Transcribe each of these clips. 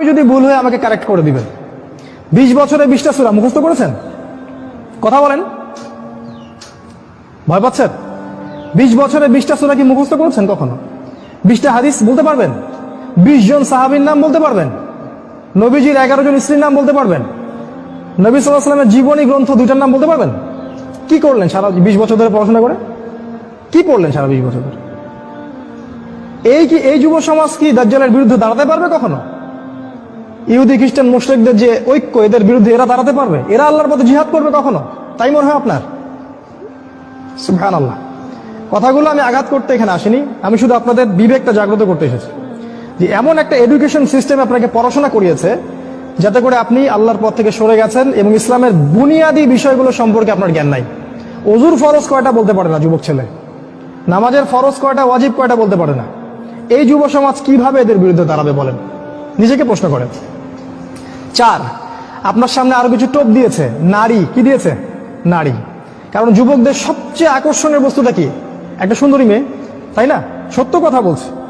আপনি যদি ভুল হয়ে আমাকে কারেক্ট করে দিবেন। বিশ বছরে বিশটা সুরা মুখস্থ করেছেন? কথা বলেন। ভয় পাচ্ছেন? বিশ বছরে বিশটা সুরা কি মুখস্থ করেছেন কখনো? বিশটা হাদিস বলতে পারবেন? বিশ জন সাহাবীর নাম বলতে পারবেন? নবীজির এগারো জন স্ত্রীর নাম বলতে পারবেন? নবী সাল্লাহ সাল্লামের জীবনী গ্রন্থ দুইটার নাম বলতে পারবেন? কি করলেন সারা বিশ বছর ধরে পড়াশোনা করে? কি পড়লেন সারা বিশ বছর ধরে? এই কি, এই যুব সমাজ কি দাজ্জালের বিরুদ্ধে দাঁড়াতে পারবে কখনো? ইহুদি, খ্রিস্টান, মুশরিকদের যে ঐক্য, এদের বিরুদ্ধে এরা দাঁড়াতে পারবে? এরা আল্লাহর পথে জিহাদ করবে কখনো? তাই মনে হয় আপনার? সুবহান আল্লাহ কথাগুলো আমি আঘাত করতে এখানে আসিনি। আমি শুধু আপনাদের বিবেকটা জাগ্রত করতে এসেছি। যে এমন একটা এডুকেশন সিস্টেম আপনাকে পড়াশোনা করিয়েছে, যাতে করে আপনি আল্লাহর পথ থেকে সরে গেছেন এবং ইসলামের বুনিয়াদী বিষয়গুলো সম্পর্কে আপনার জ্ঞান নাই। অজুর ফরজ কয়টা বলতে পারে না যুবক ছেলে? নামাজের ফরজ কয়টা, ওয়াজিব কয়টা বলতে পারে না? এই যুব সমাজ কীভাবে এদের বিরুদ্ধে দাঁড়াবে বলেন? নিজেকে প্রশ্ন করেন। চার। আপনার সামনে আরও কিছু টোপ দিয়েছে। নারী। কি দিয়েছে? নারী। কারণ যুবকদের সবচেয়ে আকর্ষণের বস্তুটা কি? একটা সুন্দরী মেয়ে। তাই না? সত্য কথা বলছে।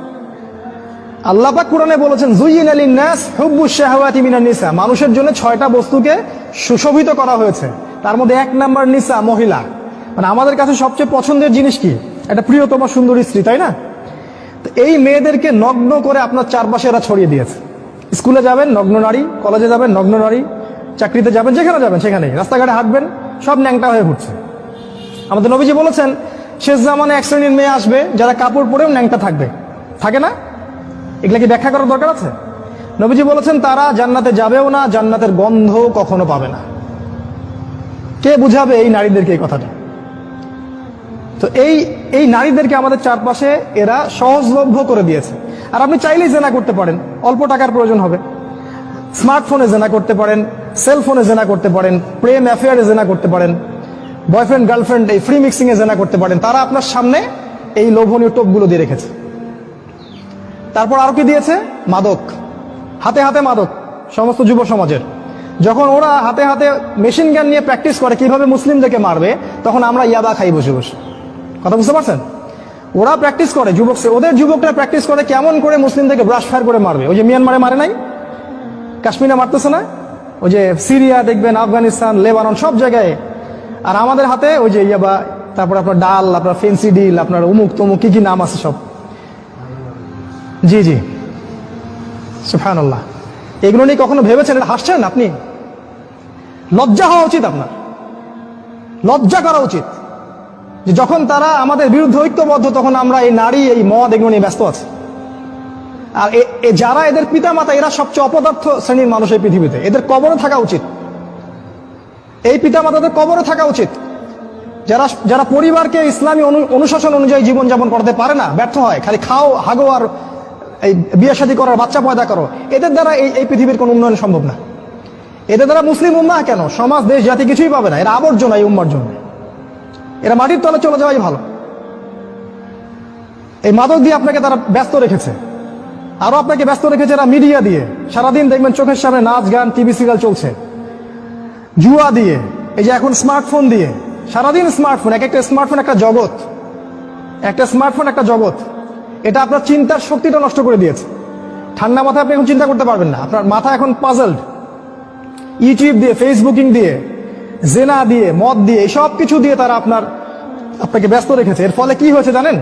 আল্লাহ পাক কোরআনে বলেছেন জুইন আলী নাস হুব্বু শাহওয়াতি মিনান নিসা মানুষের জন্য ছয়টা বস্তুকে সুশোভিত করা হয়েছে। তার মধ্যে এক নাম্বার নিসা, মহিলা। মানে আমাদের কাছে সবচেয়ে পছন্দের জিনিস কি? একটা প্রিয়তম সুন্দরী স্ত্রী, তাই না? এই মেয়েদেরকে নগ্ন করে আপনার চারপাশে এরা ছড়িয়ে দিয়েছে। স্কুলে যাবেন, নগ্ন নারী, কলেজে যাবেন, নগ্ন নারী, চাকরিতে যাবেন, যেখানে যাবেন সেখানেই রাস্তাঘাটে হাঁটবেন, সব ন্যাংটা হয়ে ঘুরছে। আমাদের নবীজি বলেছেন, শেষ জামানে এক শ্রেণির মেয়ে আসবে, যারা কাপড় পরেও ন্যাংটা থাকবে। থাকে না? এগুলা কি ব্যাখ্যা করার দরকার আছে? নবীজি বলেছেন, তারা জান্নাতে যাবেও না, জান্নাতের গন্ধ কখনো পাবে না। কে বুঝাবে এই নারীদেরকে এই কথাটা? তো এই এই নারীদেরকে আমাদের চারপাশে এরা সহজলভ্য করে দিয়েছে। আর আপনি চাইলেই জেনা করতে পারেন। অল্প টাকার প্রয়োজন হবে। স্মার্টফোনে জেনা করতে পারেন, সেলফোনে জেনা করতে পারেন, প্রেম অ্যাফেয়ারে জেনা করতে পারেন, বয়ফ্রেন্ড, গার্লফ্রেন্ড, এই ফ্রি মিক্সিং এ জেনা করতে পারেন। তারা আপনার সামনে এই লোভনীয় টোপগুলো দিয়ে রেখেছে। তারপর আরও কি দিয়েছে? মাদক। হাতে হাতে মাদক, সমস্ত যুব সমাজের। যখন ওরা হাতে হাতে মেশিন গান নিয়ে প্র্যাকটিস করে কীভাবে মুসলিমদেরকে মারবে, তখন আমরা ইয়াবা খাই বসে বসে। কথা বুঝতে পারছেন? ওরা প্র্যাকটিস করে যুবক ওদের যুবকরা প্র্যাকটিস করে কেমন করে মুসলিমদেরকে ব্রাশ ফায়ার করে মারবে। ওই যে মিয়ানমারে মারে নাই? কাশ্মীরে মারতেছে না? ওই যে সিরিয়া দেখবেন আফগানিস্তান লেবানন সব জায়গায়। আর আমাদের হাতে ওই যে ইয়াবা তারপর আপনার ডাল, আপনার ফেন্সি ডিল আপনার উমুক তমুক, কি কি নাম আছে সব? জি জি। সুফানুল্লাহ এগুলো নিয়ে কখনো ভেবেছেন? এটা হাসছেন আপনি? লজ্জা হওয়া উচিত আপনার। লজ্জা করা উচিত। যে যখন তারা আমাদের বিরুদ্ধে ঐক্যবদ্ধ, তখন আমরা এই নারী, এই মদ এগুলো নিয়ে ব্যস্ত আছি। আর যারা এদের পিতামাতা, এরা সবচেয়ে অপদার্থ শ্রেণির মানুষ এই পৃথিবীতে। এদের কবরে থাকা উচিত। এই পিতামাতাদের কবরে থাকা উচিত। যারা যারা পরিবারকে ইসলামী অনু- অনুশাসন অনুযায়ী জীবনযাপন করতে পারে না, ব্যর্থ হয়। খালি খাও, হাগো আর এই বিয়ে শাদী করার বাচ্চা পয়দা করো। এদের দ্বারা এই এই পৃথিবীর কোনো উন্নয়ন সম্ভব না। এদের দ্বারা মুসলিম উম্মাহ কেন? সমাজ, দেশ, জাতি কিছুই পাবে না। এরা আবর্জনা এই উম্মার জন্য। এরা মাটির তলে চলে যাওয়াই ভালো। এই মাদক দিয়ে আপনাকে তারা ব্যস্ত রেখেছে। আরও আপনাকে ব্যস্ত রেখেছে এরা মিডিয়া দিয়ে। সারাদিন দেখবেন চোখের সামনে নাচ, গান, টিভি, সিরিয়াল চলছে। জুয়া দিয়ে, এই যে এখন স্মার্টফোন দিয়ে। সারাদিন স্মার্টফোন, এক একটা স্মার্টফোন একটা জগৎ। একটা স্মার্টফোন একটা জগৎ। এটা আপনার চিন্তার শক্তিটা নষ্ট করে দিয়েছে। ঠান্ডা মাথায় আপনি এখন চিন্তা করতে পারবেন না। আপনার মাথা এখন পাজলড ইউটিউব দিয়ে ফেসবুকিং দিয়ে জেনা দিয়ে, মদ দিয়ে সব কিছু দিয়ে তারা আপনার, আপনাকে ব্যস্ত রেখেছে। এর ফলে কি হয়েছে জানেন?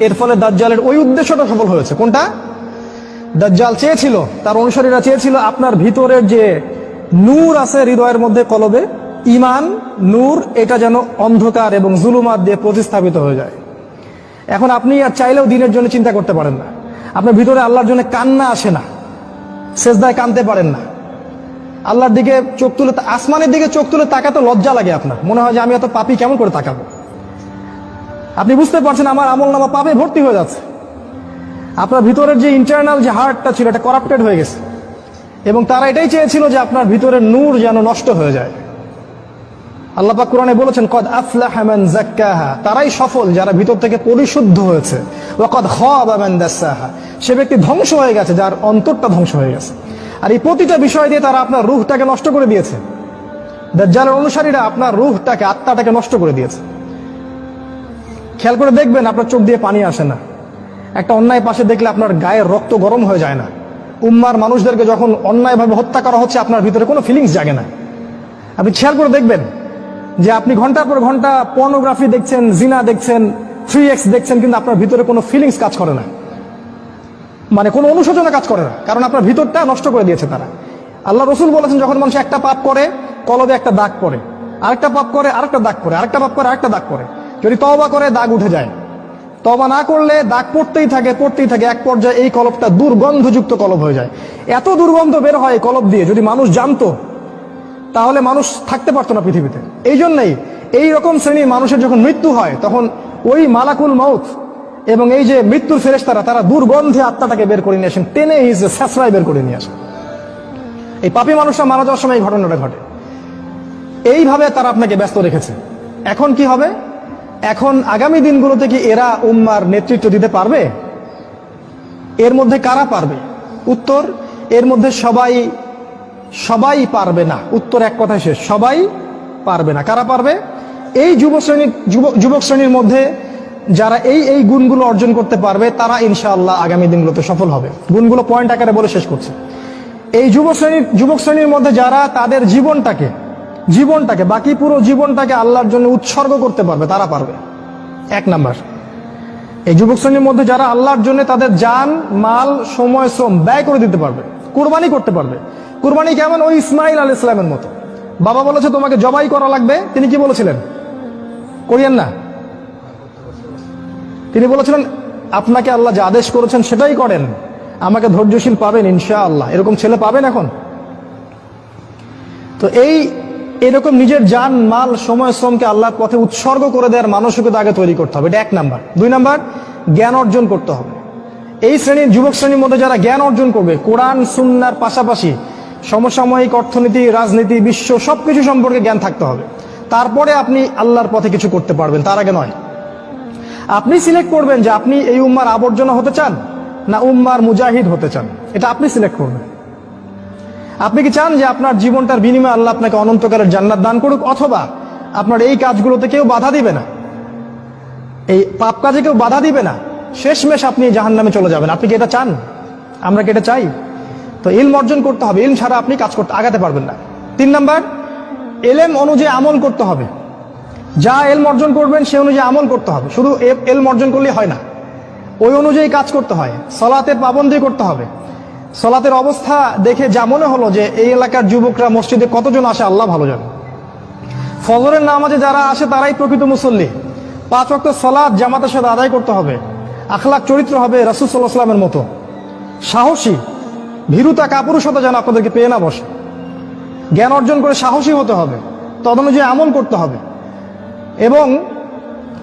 এর ফলে দাজ্জালের ওই উদ্দেশ্যটা সফল হয়েছে। কোনটা? দাজ্জাল চেয়েছিল, তার অনুসারীরা চেয়েছিল আপনার ভিতরের যে নূর আছে হৃদয়ের মধ্যে কলবে ইমান নূর, এটা যেন অন্ধকার এবং জুলুমাত দিয়ে প্রতিস্থাপিত হয়ে যায়। এখন আপনি আর চাইলেও দিনের জন্য চিন্তা করতে পারেন না। আপনার ভিতরে আল্লাহর জন্য কান্না আসে না। সেজদায় কানতে পারেন না। আল্লাহর দিকে চোখ তুলে আসমানের দিকে চোখ তুলে তাকাতে লজ্জা লাগে আপনার। মনে হয় যে আমি এত পাপি, কেমন করে তাকাবো? আপনি বুঝতে পারছেন আমার আমল নামা পাপে ভর্তি হয়ে যাচ্ছে। আপনার ভিতরের যে ইন্টারনাল যে হার্টটা ছিল, এটা করাপ্টেড হয়ে গেছে। এবং তারা এটাই চেয়েছিল যে আপনার ভিতরের নূর যেন নষ্ট হয়ে যায়। আল্লাহ পাক কোরআনে বলেছেন, কদ আফলাহা মান যাক্কাহা। তারাই সফল, যারা ভিতর থেকে পরিশুদ্ধ হয়েছে। ওয়া কদ খাবা মান দাসসাহা সে ব্যক্তি ধ্বংস হয়ে গেছে, যার অন্তরটা ধ্বংস হয়ে গেছে। আর এই প্রতিটা বিষয় দিয়ে তারা আপনার রুহটাকে নষ্ট করে দিয়েছে। দাজ্জালের অনুসারীরা আপনার রুহটাকে, আত্মাটাকে নষ্ট করে দিয়েছে। খেয়াল করে দেখবেন আপনার চোখ দিয়ে পানি আসে না। একটা অন্যায় পাশে দেখলে আপনার গায়ের রক্ত গরম হয়ে যায় না। উম্মার মানুষদেরকে যখন অন্যায়ভাবে হত্যা করা হচ্ছে, আপনার ভিতরে কোনো ফিলিংস জাগে না। আপনি খেয়াল করে দেখবেন যে আপনি ঘণ্টার পর ঘণ্টা পর্নোগ্রাফি দেখছেন, জিনা দেখছেন থ্রি এক্স দেখছেন, কিন্তু আপনার ভিতরে কোনো ফিলিংস কাজ করে না। মানে কোনো অনুশোচনা কাজ করে না। কারণ আপনার ভিতরটা নষ্ট করে দিয়েছে তারা। আল্লাহ রসুল বলেছেন, যখন মানুষ একটা পাপ করে, কলবে একটা দাগ পড়ে। আরেকটা পাপ করে, আরেকটা দাগ পড়ে। আরেকটা পাপ করে, আরেকটা দাগ পড়ে। যদি তওবা করে, দাগ উঠে যায়। তবা না করলে দাগ পড়তেই থাকে পড়তেই থাকে। এক পর্যায়ে এই কলবটা দুর্গন্ধযুক্ত কলব হয়ে যায়। এত দুর্গন্ধ বের হয় কলব দিয়ে, যদি মানুষ জানতো, তাহলে মানুষ থাকতে পারতো না পৃথিবীতে। এই জন্যই এই রকম শ্রেণির মানুষের যখন মৃত্যু হয়, তখন ওই মালাকুল মাউথ এবং এই যে মৃত্যুর ফেরেশতারা, তারা দুর্গন্ধে আত্মাটাকে বের করে নিয়ে আসেন। টেনে হিসে স্যাঁচড়ায় বের করে নিয়ে আসেন। এই পাপী মানুষরা মারা যাওয়ার সময় এই ঘটনাটা ঘটে। এইভাবে তারা আপনাকে ব্যস্ত রেখেছে। এখন কি হবে? এখন আগামী দিনগুলোতে কি এরা উম্মার নেতৃত্ব দিতে পারবে? এর মধ্যে কারা পারবে? উত্তর, এর মধ্যে সবাই সবাই পারবে না। উত্তর এক কথায় শেষ, সবাই পারবে না। কারা পারবে? এই যুব শ্রেণির যুবক শ্রেণির মধ্যে যারা এই এই গুণগুলো অর্জন করতে পারবে, তারা ইনশাআল্লাহ আগামী দিনগুলোতে সফল হবে। গুণগুলো পয়েন্ট আকারে বলে শেষ করছে। এই যুব শ্রেণির, যুবক শ্রেণির মধ্যে যারা তাদের জীবনটাকে জীবনটাকে, বাকি পুরো জীবনটাকে আল্লাহর জন্য উৎসর্গ করতে পারবে, তারা পারবে। এক নাম্বার, এই যুবক শ্রেণির মধ্যে যারা আল্লাহর জন্য তাদের জান, মাল, সময়, শ্রম ব্যয় করে দিতে পারবে, কুরবানি করতে পারবে। কুরবানি কেমন? ওই ইসমাইল আল ইসলামের মতো। বাবা বলেছে, তোমাকে জবাই করা লাগবে। তিনি কি বলেছিলেন? করিয়েন না। তিনি বলেছিলেন, আপনাকে আল্লাহ যে আদেশ করেছেন সেটাই করেন। আমাকে ধৈর্যশীল পাবেন ইনশা আল্লাহ এরকম ছেলে পাবেন এখন? তো এই, এরকম নিজের যান, মাল, সময়, শ্রমকে আল্লাহর পথে উৎসর্গ করে দেওয়ার মানসিকতা আগে তৈরি করতে হবে। এটা এক নাম্বার। দুই নাম্বার, জ্ঞান অর্জন করতে হবে। এই শ্রেণির, যুবক শ্রেণির মধ্যে যারা জ্ঞান অর্জন করবে, কোরআন, সুন্নার পাশাপাশি সমসাময়িক অর্থনীতি, রাজনীতি, বিশ্ব সবকিছু সম্পর্কে জ্ঞান থাকতে হবে। তারপরে আপনি আল্লাহর পথে কিছু করতে পারবেন, তার আগে নয়। আপনি সিলেক্ট করবেন যে আপনি এই উম্মার আবর্জনা হতে চান না উম্মার মুজাহিদ হতে চান। এটা আপনি সিলেক্ট করবেন। আপনি কি চান যে আপনার জীবনটার বিনিময়ে আল্লাহ আপনাকে অনন্তকালের জান্নাত দান করুক অথবা আপনার এই কাজগুলোতে কেউ বাধা দিবে না? এই পাপ কাজে কেউ বাধা দিবে না? শেষমেশ আপনি জাহান নামে চলে যাবেন। আপনি কি এটা চান? আমরা কি এটা চাই? তো ইলম অর্জন করতে হবে। ইলম ছাড়া আপনি কাজ করতে আগাতে পারবেন না। তিন নাম্বার, এলেম অনুযায়ী আমল করতে হবে। যা এলম অর্জন করবেন, সে অনুযায়ী আমল করতে হবে। শুধু এলম অর্জন করলে হয় না। ওই অনুযায়ী কাজ করতে হয়। সলাতের পাবন্দি করতে হবে। সলাতের অবস্থা দেখে যা মনে হলো যে এই এলাকার যুবকরা মসজিদে কতজন আসে, আল্লাহ ভালো জানে। ফজরের নামাজে যারা আসে, তারাই প্রকৃত মুসল্লি। পাঁচ ওয়াক্ত সলাদ জামাতের সাথে আদায় করতে হবে। আখলাক চরিত্র হবে রাসুল সাল্লাহ সাল্লামের মতো। সাহসী, ভীরুতা কাপুরুষতা যেন আপনাদেরকে পেয়ে না বসে। জ্ঞান অর্জন করে সাহসী হতে হবে। তদনুযায়ী আমল করতে হবে। এবং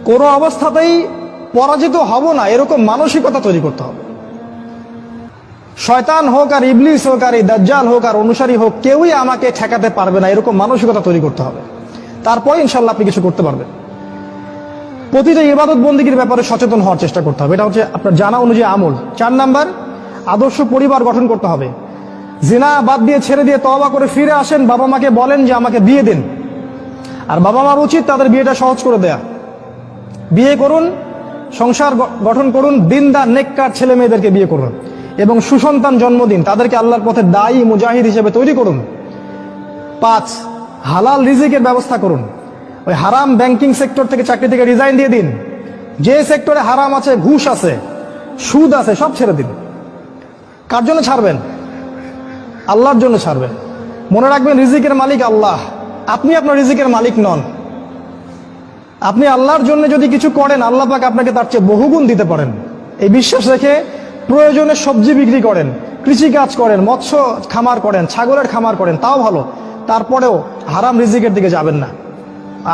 কোনো অবস্থাতেই পরাজিত হব না, এরকম মানসিকতা তৈরি করতে হবে। শয়তান হোক আর ইবলিস হোক আর দাজ্জাল হোক আর অনুসারী হোক, কেউই আমাকে ঠেকাতে পারবে না, এরকম মানসিকতা তৈরি করতে হবে। তারপর ইনশাল্লাহ আপনি কিছু করতে পারবেন। প্রতিটা ইবাদত বন্দীগীর ব্যাপারে সচেতন হওয়ার চেষ্টা করতে হবে। এটা হচ্ছে আপনার জানা অনুযায়ী আমল। চার নাম্বার, আদর্শ পরিবার গঠন করতে হবে। জিনা বাদ দিয়ে ছেড়ে দিয়ে তবা করে ফিরে আসেন, বাবা মাকে বলেন যে আমাকে বিয়ে দিন। আর বাবা মার উচিত তাদের বিয়েটা সহজ করে দেয়া। বিয়ে করুন, সংসার গঠন করুন, দিনদার, নেককার ছেলে মেয়েদেরকে বিয়ে করুন এবং সুসন্তান জন্মদিন, তাদেরকে আল্লাহর পথে দায়ী মুজাহিদ হিসেবে তৈরি করুন। পাঁচ, হালাল রিজিকের ব্যবস্থা করুন। ওই হারাম ব্যাংকিং সেক্টর থেকে চাকরি থেকে রিজাইন দিয়ে দিন। যে সেক্টরে হারাম আছে, ঘুষ আছে, সুদ আছে, সব ছেড়ে দিন। কার জন্য ছাড়বেন? আল্লাহর জন্য ছাড়বেন। মনে রাখবেন রিজিকের মালিক আল্লাহ। আপনি আপনার রিজিকের মালিক নন। আপনি আল্লাহর জন্য যদি কিছু করেন, আল্লাহ পাক আপনাকে তার চেয়ে বহুগুণ দিতে পারেন। এই বিশ্বাস রেখে প্রয়োজনে সবজি বিক্রি করেন, কৃষি কাজ করেন, মৎস্য খামার করেন, ছাগলের খামার করেন, তাও ভালো। তারপরেও হারাম রিজিকের দিকে যাবেন না।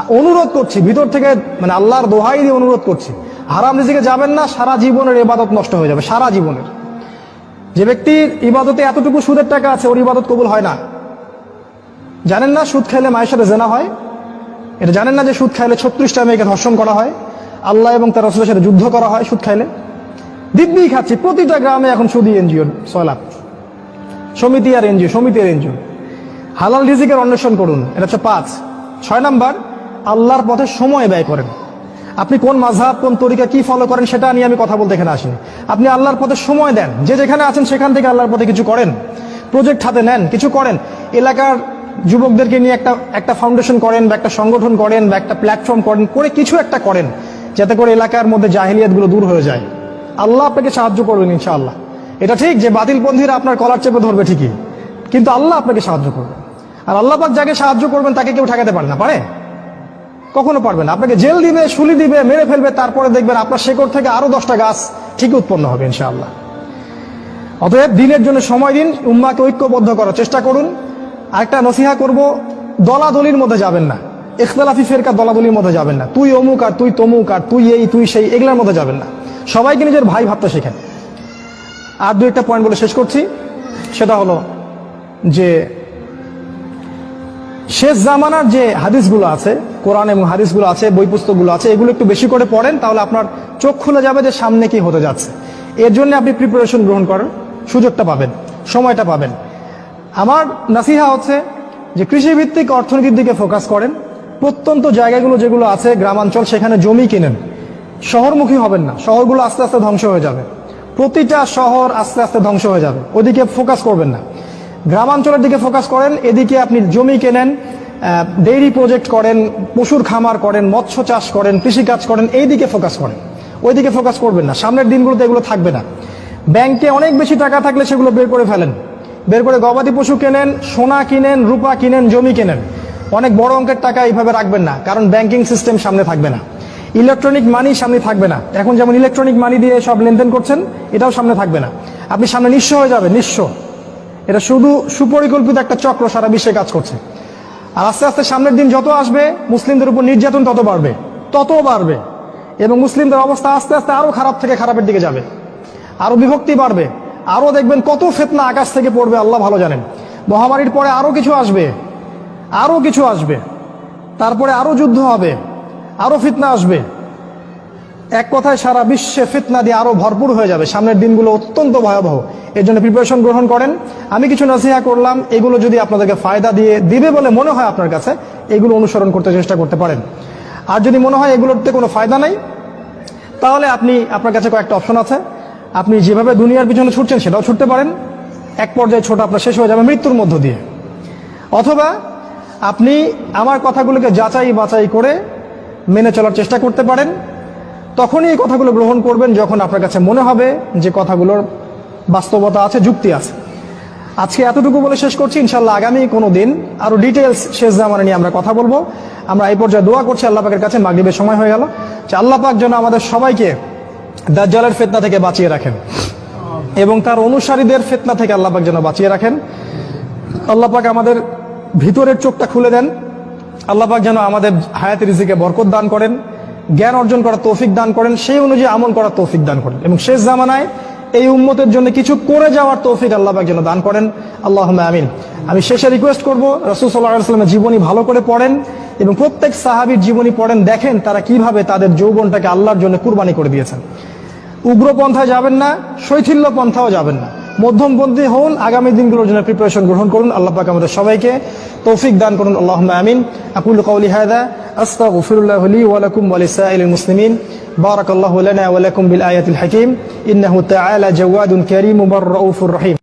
অনুরোধ করছি, ভিতর থেকে মানে আল্লাহর দোহাই দিয়ে অনুরোধ করছি। হারাম রিজিকে যাবেন না, সারা জীবনের ইবাদত নষ্ট হয়ে যাবে, সারা জীবনের। যে ব্যক্তির ইবাদতে এতটুকু সুদের টাকা আছে, ওর ইবাদত কবুল হয় না। জানেন না সুদ খাইলে মায়ের সাথে জেনা হয়? এটা জানেন না যে সুদ খাইলে ছত্রিশটা মেয়েকে ধর্ষণ করা হয়? আল্লাহ এবং তার রসুলের সাথে যুদ্ধ করা হয় সুদ খাইলে? দিব্যি খাচ্ছি, প্রতিটা গ্রামে এখন সুদী এনজিও ছয় লাখ সমিতি আর এনজিও সমিতি আর এনজিও। হালাল রিজিকের অন্বেষণ করুন, এটা হচ্ছে পাঁচ। ছয় নাম্বার, আল্লাহর পথে সময় ব্যয় করেন। আপনি কোন মাঝহাব কোন তরিকা কি ফলো করেন সেটা নিয়ে আমি কথা বলতে এখানে আসিনি। আপনি আল্লাহর পথে সময় দেন, যে যেখানে আছেন সেখান থেকে আল্লাহর পথে কিছু করেন। প্রজেক্ট হাতে নেন, কিছু করেন। এলাকার যুবকদেরকে নিয়ে একটা একটা ফাউন্ডেশন করেন বা একটা সংগঠন করেন বা একটা প্ল্যাটফর্ম করেন, করে কিছু একটা করেন, যাতে করে এলাকার মধ্যে জাহিলিয়াতগুলো দূর হয়ে যায়। আল্লাহ আপনাকে সাহায্য করবেন ইনশাআল্লাহ। এটা ঠিক যে বাতিলপন্থীরা আপনার কলার চেপে ধরবে ঠিকই, কিন্তু আল্লাহ আপনাকে সাহায্য করবে। আর আল্লাহ পাক যাকে সাহায্য করবেন তাকে কেউ ঠেকাতে পারে না, পারে? কখনো পারবেন আপনাকে জেল দিবে শুলি দিবে, মেরে ফেলবে, তারপরে দেখবেন আপনার শেকড় থেকে আরও দশটা গাছ ঠিক উৎপন্ন হবে ইনশাআল্লাহ। অতএব দিনের জন্য সময় দিন, উম্মাকে ঐক্যবদ্ধ করার চেষ্টা করুন। আরেকটা নসিহা করব, দলাদলির মধ্যে যাবেন না। ইখতলাফি ফেরকা দলাদলির মধ্যে যাবেন না। তুই অমুক আর তুই তমুক আর তুই এই, তুই সেই, এগুলোর মধ্যে যাবেন না। সবাইকে নিজের ভাই ভাবতে শেখেন। আর দু একটা পয়েন্ট বলে শেষ করছি। সেটা হলো যে, শেষ জামানার যে হাদিসগুলো আছে, কোরআন এবং হাদিসগুলো আছে বই পুস্তকগুলো আছে, এগুলো একটু বেশি করে পড়েন, তাহলে আপনার চোখ খুলে যাবে যে সামনে কি হতে যাচ্ছে। এর জন্য আপনি প্রিপারেশন গ্রহণ করেন, সুযোগটা পাবেন, সময়টা পাবেন। আমার নাসিহা হচ্ছে যে কৃষিভিত্তিক অর্থনীতির দিকে ফোকাস করেন। প্রত্যন্ত জায়গাগুলো যেগুলো আছে, গ্রামাঞ্চল, সেখানে জমি কিনেন। শহরমুখী হবেন না। শহরগুলো আস্তে আস্তে ধ্বংস হয়ে যাবে। প্রতিটা শহর আস্তে আস্তে ধ্বংস হয়ে যাবে। ওদিকে ফোকাস করবেন না। গ্রামাঞ্চলের দিকে ফোকাস করেন। এদিকে আপনি জমি কেনেন ডেইরি প্রজেক্ট করেন, পশুর খামার করেন, মৎস্য চাষ করেন, কৃষিকাজ করেন এই দিকে ফোকাস করেন। ওইদিকে ফোকাস করবেন না। সামনের দিনগুলোতে এগুলো থাকবে না। ব্যাংকে অনেক বেশি টাকা থাকলে সেগুলো বের করে ফেলেন। বের করে গবাদি পশু কেনেন, সোনা কিনেন, রূপা কিনেন, জমি কেনেন। অনেক বড় অঙ্কের টাকা এইভাবে রাখবেন না, কারণ ব্যাংকিং সিস্টেম সামনে থাকবে না। ইলেকট্রনিক মানি সামনে থাকবে না। এখন যেমন ইলেকট্রনিক মানি দিয়ে সব লেনদেন করছেন, এটাও সামনে থাকবে না। আপনি সামনে নিঃস্ব হয়ে যাবে নিঃস্ব। এটা শুধু সুপরিকল্পিত একটা চক্র সারা বিশ্বে কাজ করছে। আর আস্তে আস্তে সামনের দিন যত আসবে, মুসলিমদের উপর নির্যাতন তত বাড়বে তত বাড়বে। এবং মুসলিমদের অবস্থা আস্তে আস্তে আরও খারাপ থেকে খারাপের দিকে যাবে। আরও বিভক্তি বাড়বে। আরও দেখবেন কত ফেতনা আকাশ থেকে পড়বে, আল্লাহ ভালো জানেন। মহামারীর পরে আরও কিছু আসবে, আরও কিছু আসবে। তারপরে আরও যুদ্ধ হবে, আরও ফিতনা আসবে। এক কথায় সারা বিশ্বে ফিতনা দিয়ে আরও ভরপুর হয়ে যাবে। সামনের দিনগুলো অত্যন্ত ভয়াবহ। এর জন্য প্রিপারেশন গ্রহণ করেন। আমি কিছু নাসিহা করলাম, এগুলো যদি আপনাদেরকে ফায়দা দিয়ে দিবে বলে মনে হয় আপনার কাছে, এগুলো অনুসরণ করতে চেষ্টা করতে পারেন। আর যদি মনে হয় এগুলোতে কোনো ফায়দা নাই, তাহলে আপনি, আপনার কাছে কয়েকটা অপশন আছে। আপনি যেভাবে দুনিয়ার পিছনে ছুটছেন সেটাও ছুটতে পারেন। এক পর্যায়ে ছোট আপনার শেষ হয়ে যাবে মৃত্যুর মধ্য দিয়ে। অথবা আপনি আমার কথাগুলোকে যাচাই বাছাই করে মেনে চলার চেষ্টা করতে পারেন। তখনই এই কথাগুলো গ্রহণ করবেন যখন আপনার কাছে মনে হবে যে কথাগুলোর বাস্তবতা আছে, যুক্তি আছে। আজকে এতটুকু বলে শেষ করছি। ইনশাল্লাহ আগামী কোনো দিন আরও ডিটেলস শেষ জামানা নিয়ে আমরা কথা বলব। আমরা এই পর্যায়ে দোয়া করছি আল্লাহ পাকের কাছে। মাগরিবের সময় হয়ে গেল। যে আল্লাহ পাক যেন আমাদের সবাইকে দাজ্জালের ফেতনা থেকে বাঁচিয়ে রাখেন। এবং তার অনুসারীদের ফেতনা থেকে আল্লাপাক যেন বাঁচিয়ে রাখেন। আল্লাপাক আমাদের ভিতরের চোখটা খুলে দেন। আল্লাপাক যেন আমাদের হায়াত রিজিকে বরকত দান করেন। জ্ঞান অর্জন করার তৌফিক দান করেন। সেই অনুযায়ী আমল করার তৌফিক দান করেন। এবং শেষ জামানায় এই উম্মতের জন্য কিছু করে যাওয়ার তৌফিক আল্লাহ যেন দান করেন। আল্লাহ আমিন। আমি শেষে রিকোয়েস্ট করব, রসুল সাল্লাহ সাল্লামের জীবনী ভালো করে পড়েন এবং প্রত্যেক সাহাবির জীবনী পড়েন, দেখেন তারা কীভাবে তাদের যৌবনটাকে আল্লাহর জন্য কুরবানি করে দিয়েছেন। উগ্র পন্থায় যাবেন না শৈথিল্য পন্থাও যাবেন না। মধ্যমপন্থী হন আগামী দিনগুলোর জন্য প্রিপারেশন গ্রহণ করুন। আল্লাহ পাক আমাদের সবাইকে তৌফিক দান করুন। আল্লাহ আমিন। আকুল কৌলি হায়দা আস্তাগফিরুল্লাহ লি ওয়ালাকুম ওয়ালিসাইল মুসলিমিন। লানা ওয়া লাকুম বিল আয়াতিল হাকিম। ইন্নাহু তাআলা জাওয়াদুন কারীম ওয়া রাউফুর রহিম।